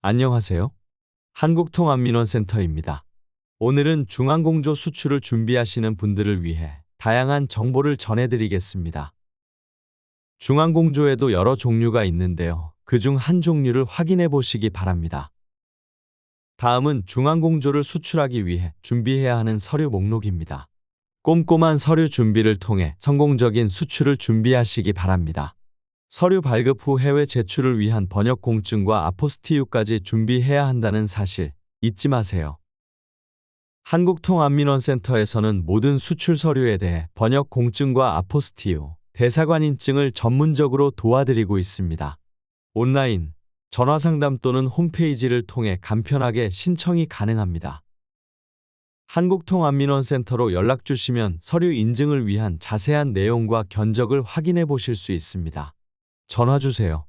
안녕하세요. 한국통합민원센터입니다. 오늘은 중앙공조 수출을 준비하시는 분들을 위해 다양한 정보를 전해드리겠습니다. 중앙공조에도 여러 종류가 있는데요. 그중 한 종류를 확인해 보시기 바랍니다. 다음은 중앙공조를 수출하기 위해 준비해야 하는 서류 목록입니다. 꼼꼼한 서류 준비를 통해 성공적인 수출을 준비하시기 바랍니다. 서류 발급 후 해외 제출을 위한 번역 공증과 아포스티유까지 준비해야 한다는 사실 잊지 마세요. 한국통합민원센터에서는 모든 수출 서류에 대해 번역 공증과 아포스티유, 대사관 인증을 전문적으로 도와드리고 있습니다. 온라인, 전화 상담 또는 홈페이지를 통해 간편하게 신청이 가능합니다. 한국통합민원센터로 연락 주시면 서류 인증을 위한 자세한 내용과 견적을 확인해 보실 수 있습니다. 전화 주세요.